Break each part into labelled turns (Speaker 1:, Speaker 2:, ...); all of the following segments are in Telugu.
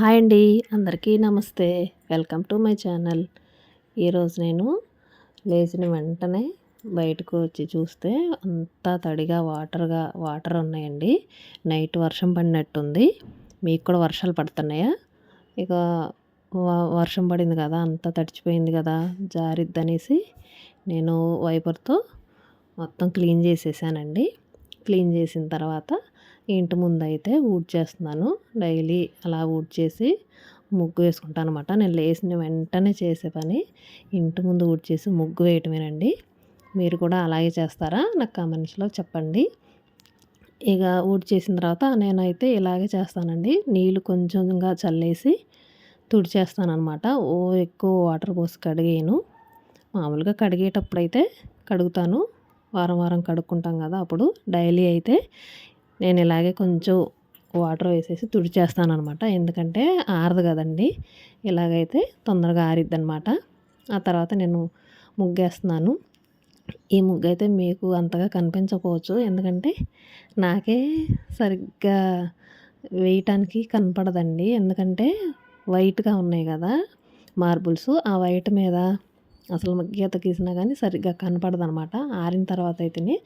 Speaker 1: హాయ్ అండి అందరికీ నమస్తే. Welcome to my channel. ఈరోజు నేను లేచిన వెంటనే బయటకు వచ్చి చూస్తే అంతా తడిగా వాటర్గా వాటర్ ఉన్నాయండి. నైట్ వర్షం పడినట్టుంది. మీకు కూడా వర్షాలు పడుతున్నాయా? ఇక వర్షం పడింది కదా అంతా తడిచిపోయింది కదా జారిద్దనేసి నేను వైపర్తో మొత్తం క్లీన్ చేసేసానండి. క్లీన్ చేసిన తర్వాత ఇంటి ముందు అయితే ఊడ్చేస్తున్నాను డైలీ అలా ఊడ్చేసి ముగ్గు వేసుకుంటాను అనమాట నేను లేచిన వెంటనే చేసే పని ఇంటి ముందు ఊడ్చేసి ముగ్గు వేయటమేనండి. మీరు కూడా అలాగే చేస్తారా? నాకు కామెంట్స్లో చెప్పండి. ఇక ఊడ్చేసిన తర్వాత నేనైతే ఇలాగే చేస్తానండి. నీళ్ళు కొంచెంగా చల్లేసి తుడిచేస్తాను అనమాట ఓ ఎక్కువ వాటర్ పోసి కడిగేయను. మామూలుగా కడిగేటప్పుడు అయితే కడుగుతాను. వారం వారం కడుక్కుంటాం కదా అప్పుడు. డైలీ అయితే నేను ఇలాగే కొంచెం వాటర్ వేసేసి తుడిచేస్తాను అనమాట ఎందుకంటే ఆరదు కదండి. ఇలాగైతే తొందరగా ఆరిద్ది అనమాట ఆ తర్వాత నేను ముగ్గేస్తున్నాను. ఈ ముగ్గు అయితే మీకు అంతగా కనిపించకపోవచ్చు. ఎందుకంటే నాకే సరిగ్గా వేయటానికి కనపడదండి. ఎందుకంటే వైట్గా ఉన్నాయి కదా మార్బుల్స్. ఆ వైట్ మీద అసలు గీత గీసినా కానీ సరిగ్గా కనపడదు అనమాట ఆరిన తర్వాత అయితేనే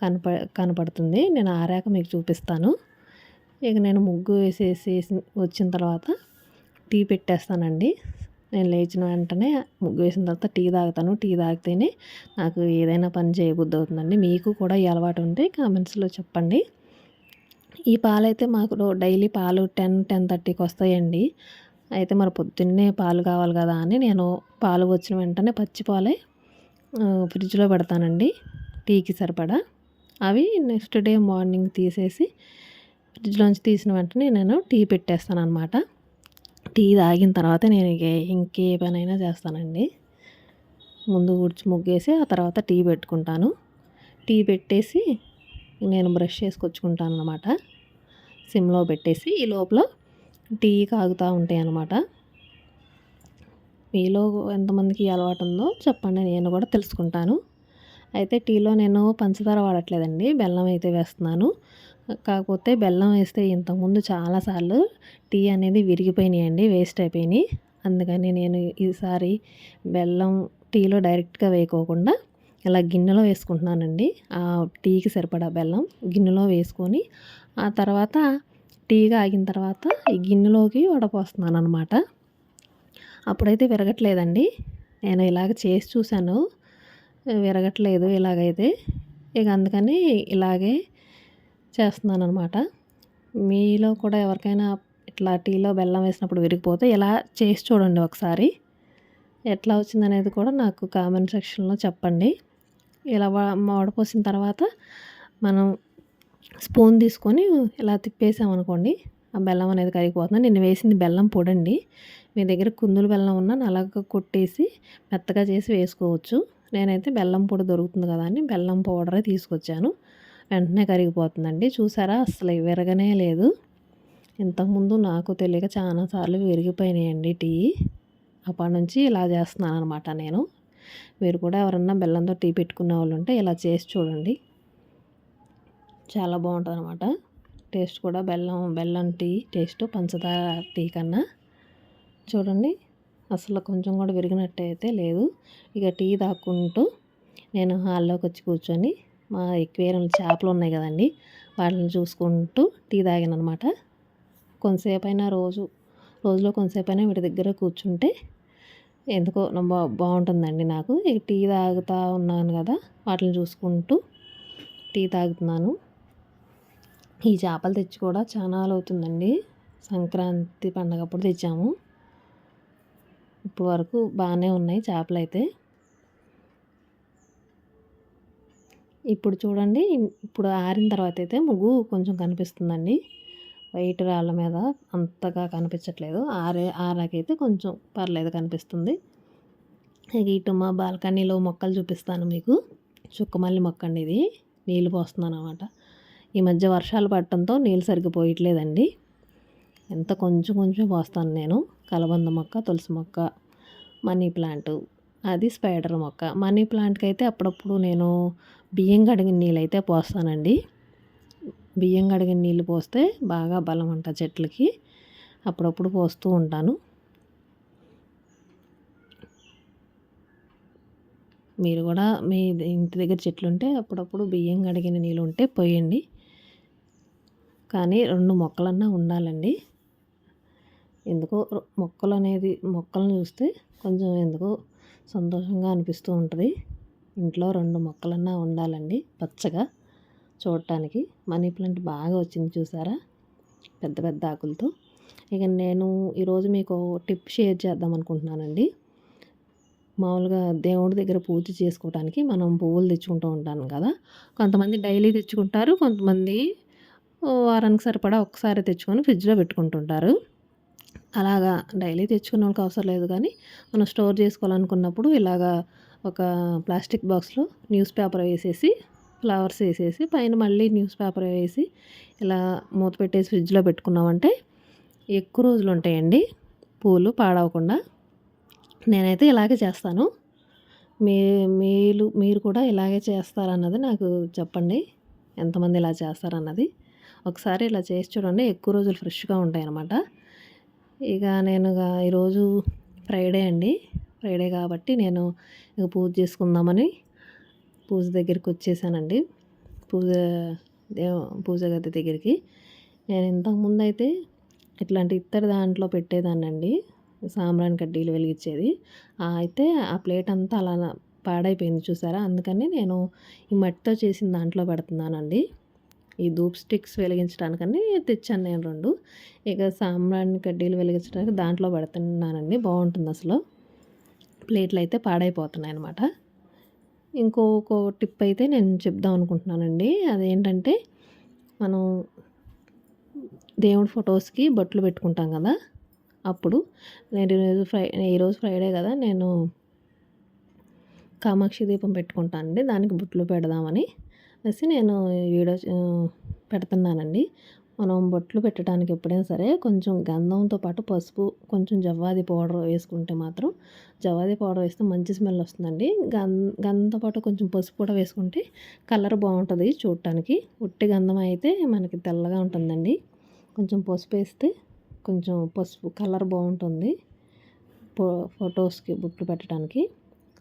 Speaker 1: కనప కనపడుతుంది. నేను ఆరాక మీకు చూపిస్తాను. ఇక నేను ముగ్గు వేసేసి వచ్చిన తర్వాత టీ పెట్టేస్తానండి. నేను లేచిన వెంటనే ముగ్గు వేసిన తర్వాత టీ తాగుతాను. టీ తాగితేనే నాకు ఏదైనా పని చేయబుద్ధి అవుతుందండి. మీకు కూడా ఈ అలవాటు ఉంటే కామెంట్స్లో చెప్పండి. ఈ పాలైతే మాకు డైలీ పాలు టెన్ టెన్ థర్టీకి వస్తాయండి. అయితే మరి పొద్దున్నే పాలు కావాలి కదా అని నేను పాలు వచ్చిన వెంటనే పచ్చి పాలే ఫ్రిడ్జ్లో పెడతానండి. టీకి సరిపడా. అవి నెక్స్ట్ డే మార్నింగ్ తీసేసి ఫ్రిడ్జ్లోంచి తీసిన వెంటనే నేను టీ పెట్టేస్తాను అనమాట టీ తాగిన తర్వాత నేను ఇంకే పనైనా చేస్తానండి. ముందు ఊడ్చి ముగ్గేసి ఆ తర్వాత టీ పెట్టుకుంటాను. టీ పెట్టేసి నేను బ్రష్ చేసుకొచ్చుకుంటాను అనమాట సిమ్లో పెట్టేసి ఈ లోపల టీ కాగుతూ ఉంటాయి అన్నమాట. మీలో ఎంతమందికి అలవాటు ఉందో చెప్పండి నేను కూడా తెలుసుకుంటాను. అయితే టీలో నేను పంచదార వాడట్లేదండి బెల్లం అయితే వేస్తున్నాను. కాకపోతే బెల్లం వేస్తే ఇంతకుముందు చాలాసార్లు టీ అనేది విరిగిపోయినాయండి వేస్ట్ అయిపోయినాయి. అందుకని నేను ఈసారి బెల్లం టీలో డైరెక్ట్గా వేయకోకుండా ఇలా గిన్నెలో వేసుకుంటున్నానండి. ఆ టీకి సరిపడా బెల్లం గిన్నెలో వేసుకొని ఆ తర్వాత టీగా ఆగిన తర్వాత ఈ గిన్నెలోకి వడపోస్తున్నాను అనమాట అప్పుడైతే విరగట్లేదండి. నేను ఇలాగ చేసి చూశాను. విరగట్లేదు ఇలాగైతే. ఇక అందుకని ఇలాగే చేస్తున్నాను అనమాట మీలో కూడా ఎవరికైనా ఇట్లా టీలో బెల్లం వేసినప్పుడు విరిగిపోతే ఇలా చేసి చూడండి ఒకసారి. ఎట్లా వచ్చిందనేది కూడా నాకు కామెంట్ సెక్షన్లో చెప్పండి. ఇలా వడపోసిన తర్వాత మనం స్పూన్ తీసుకొని ఇలా తిప్పేసామనుకోండి ఆ బెల్లం అనేది కరిగిపోతుంది. నేను వేసింది బెల్లం పొడండి. మీ దగ్గర కుందులు బెల్లం ఉన్న నలగ కొట్టేసి మెత్తగా చేసి వేసుకోవచ్చు. నేనైతే బెల్లం పొడి దొరుకుతుంది కదా అని బెల్లం పౌడరే తీసుకొచ్చాను. వెంటనే కరిగిపోతుందండి. చూసారా? అసలు విరగనే లేదు. ఇంతకుముందు నాకు తెలియక చాలాసార్లు విరిగిపోయినాయండి టీ. అప్పటి నుంచి ఇలా చేస్తున్నాను అనమాట నేను. మీరు కూడా ఎవరన్నా బెల్లంతో టీ పెట్టుకునే వాళ్ళు ఉంటే ఇలా చేసి చూడండి. చాలా బాగుంటుంది అనమాట టేస్ట్ కూడా బెల్లం బెల్లం టీ టేస్ట్ పంచదార టీ కన్నా. చూడండి అసలు కొంచెం కూడా విరిగినట్టయితే లేదు. ఇక టీ తాక్కుంటూ నేను హాల్లోకి వచ్చి కూర్చొని మా ఎక్వేరియం చేపలు ఉన్నాయి కదండి వాటిని చూసుకుంటూ టీ తాగాను అనమాట కొంతసేపు అయినా రోజు రోజులో కొంతసేపు అయినా వీటి దగ్గర కూర్చుంటే ఎందుకో బా బాగుంటుందండి నాకు. ఇక టీ తాగుతూ ఉన్నాను కదా వాటిని చూసుకుంటూ టీ తాగుతున్నాను. ఈ చేపలు తెచ్చి కూడా చాలా అవుతుందండి సంక్రాంతి పండగ అప్పుడు తెచ్చాము. ఇప్పుడు వరకు బాగానే ఉన్నాయి చేపలు అయితే. ఇప్పుడు చూడండి ఇప్పుడు ఆరిన తర్వాత అయితే ముగ్గు కొంచెం కనిపిస్తుందండి. వైట్ రాళ్ళ మీద అంతగా కనిపించట్లేదు. ఆరే ఆరాకైతే కొంచెం పర్లేదు కనిపిస్తుంది. ఇటు మా బాల్కనీలో మొక్కలు చూపిస్తాను మీకు. చుక్కమల్లి మొక్క అండి ఇది. నీళ్ళు పోస్తున్నాను అనమాట ఈ మధ్య వర్షాలు పడటంతో నీళ్ళు సరిగ్గా పోయట్లేదండి. ఎంత కొంచెం కొంచెం పోస్తాను నేను. కలబంద మొక్క తులసి మొక్క మనీ ప్లాంట్. అది స్పైడర్ మొక్క. మనీ ప్లాంట్కి అయితే అప్పుడప్పుడు నేను బియ్యం కడిగిన నీళ్ళు అయితే పోస్తానండి. బియ్యం కడిగిన నీళ్ళు పోస్తే బాగా బలం అంట చెట్లకి. అప్పుడప్పుడు పోస్తూ ఉంటాను. మీరు కూడా మీ ఇంటి దగ్గర చెట్లు ఉంటే అప్పుడప్పుడు బియ్యం కడిగిన నీళ్ళు ఉంటే పోయండి. కానీ రెండు మొక్కలన్నా ఉండాలండి. ఎందుకో మొక్కలు అనేది మొక్కలను చూస్తే కొంచెం ఎందుకో సంతోషంగా అనిపిస్తూ ఉంటుంది. ఇంట్లో రెండు మొక్కలన్నా ఉండాలండి పచ్చగా చూడటానికి. మనీ ప్లాంట్ బాగా వచ్చింది చూసారా? పెద్ద పెద్ద ఆకులతో. ఇక నేను ఈరోజు మీకు టిప్ షేర్ చేద్దాం అనుకుంటున్నానండి. మామూలుగా దేవుడి దగ్గర పూజ చేసుకోవడానికి మనం పువ్వులు తెచ్చుకుంటూ ఉంటాను కదా. కొంతమంది డైలీ తెచ్చుకుంటారు కొంతమంది వారానికి సరిపడా ఒకసారి తెచ్చుకొని ఫ్రిడ్జ్లో పెట్టుకుంటుంటారు. అలాగా డైలీ తెచ్చుకునే వాళ్ళకి అవసరం లేదు కానీ మనం స్టోర్ చేసుకోవాలనుకున్నప్పుడు ఇలాగా ఒక ప్లాస్టిక్ బాక్స్లో న్యూస్ పేపర్ వేసేసి ఫ్లవర్స్ వేసేసి పైన మళ్ళీ న్యూస్ పేపర్ వేసి ఇలా మూత పెట్టేసి ఫ్రిడ్జ్లో పెట్టుకున్నామంటే ఎక్కువ రోజులు ఉంటాయండి. పూలు పాడవకుండా. నేనైతే ఇలాగే చేస్తాను. మీ మీరు మీరు కూడా ఇలాగే చేస్తారన్నది నాకు చెప్పండి. ఎంతమంది ఇలా చేస్తారన్నది. ఒకసారి ఇలా చేసి చూడండి. ఎక్కువ రోజులు ఫ్రెష్గా ఉంటాయి అన్నమాట ఇక నేను ఈరోజు ఫ్రైడే అండి. ఫ్రైడే కాబట్టి నేను ఇక పూజ చేసుకుందామని పూజ దగ్గరికి వచ్చేసానండి. పూజ దేవ పూజ గది దగ్గరికి. నేను ఇంతకుముందు అయితే ఇట్లాంటి ఇత్తడి దాంట్లో పెట్టేదాన్నండి. సాంబ్రాణి కడ్డీలు వెలిగించేది. అయితే ఆ ప్లేట్ అంతా అలా పాడైపోయింది చూసారా? అందుకని నేను ఈ మట్టితో చేసిన దాంట్లో పెడుతున్నానండి. ఈ ధూప్ స్టిక్స్ వెలిగించడానికని తెచ్చాను నేను రెండు. ఇక సాంబ్రాణి కడ్డీలు వెలిగించడానికి దాంట్లో పెడుతున్నానండి. బాగుంటుంది అసలు. ప్లేట్లు అయితే పాడైపోతున్నాయి అనమాట ఇంకొక టిప్ అయితే నేను చెప్దాం అనుకుంటున్నానండి. అదేంటంటే మనం దేవుడి ఫొటోస్కి బొట్లు పెట్టుకుంటాం కదా అప్పుడు. నేను ఈరోజు ఫ్రై ఈరోజు ఫ్రైడే కదా నేను కామాక్షి దీపం పెట్టుకుంటానండి. దానికి బొట్లు పెడదామని. అనేసి నేను వీడియో పెడుతున్నానండి. మనం బొట్లు పెట్టడానికి ఎప్పుడైనా సరే కొంచెం గంధంతో పాటు పసుపు కొంచెం జవ్వాది పౌడర్ వేసుకుంటే మాత్రం జవ్వాది పౌడర్ వేస్తే మంచి స్మెల్ వస్తుందండి. గం గంధంతో పాటు కొంచెం పసుపు కూడా వేసుకుంటే కలర్ బాగుంటుంది చూడటానికి. ఉట్టి గంధం అయితే మనకి తెల్లగా ఉంటుందండి. కొంచెం పసుపు వేస్తే కొంచెం పసుపు కలర్ బాగుంటుంది. ఫో ఫొటోస్కి బుట్లు పెట్టడానికి.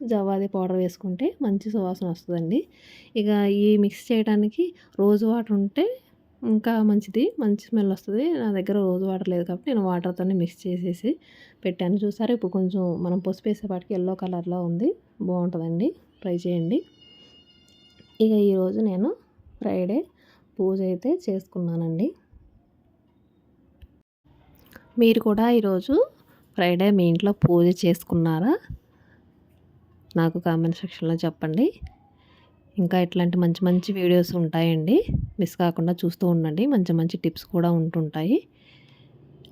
Speaker 1: జవాది పౌడర్ వేసుకుంటే మంచి సువాసన వస్తుందండి. ఇక ఈ మిక్స్ చేయడానికి రోజు వాటర్ ఉంటే ఇంకా మంచిది మంచి స్మెల్ వస్తుంది. నా దగ్గర రోజు వాటర్ లేదు కాబట్టి నేను వాటర్తోనే మిక్స్ చేసేసి పెట్టాను. చూసారా? ఇప్పుడు కొంచెం మనం పసుపు వేసేపాటికి ఎల్లో కలర్లో ఉంది. బాగుంటుందండి. ట్రై చేయండి. ఇక ఈరోజు నేను ఫ్రైడే పూజ అయితే చేసుకున్నానండి. మీరు కూడా ఈరోజు ఫ్రైడే మీ ఇంట్లో పూజ చేసుకున్నారా? నాకు కామెంట్ సెక్షన్లో చెప్పండి. ఇంకా ఇట్లాంటి మంచి మంచి వీడియోస్ ఉంటాయండి. మిస్ కాకుండా చూస్తూ ఉండండి. మంచి మంచి టిప్స్ కూడా ఉంటుంటాయి.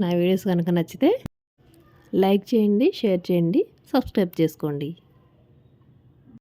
Speaker 1: నా వీడియోస్ కనుక నచ్చితే లైక్ చేయండి షేర్ చేయండి సబ్స్క్రైబ్ చేసుకోండి.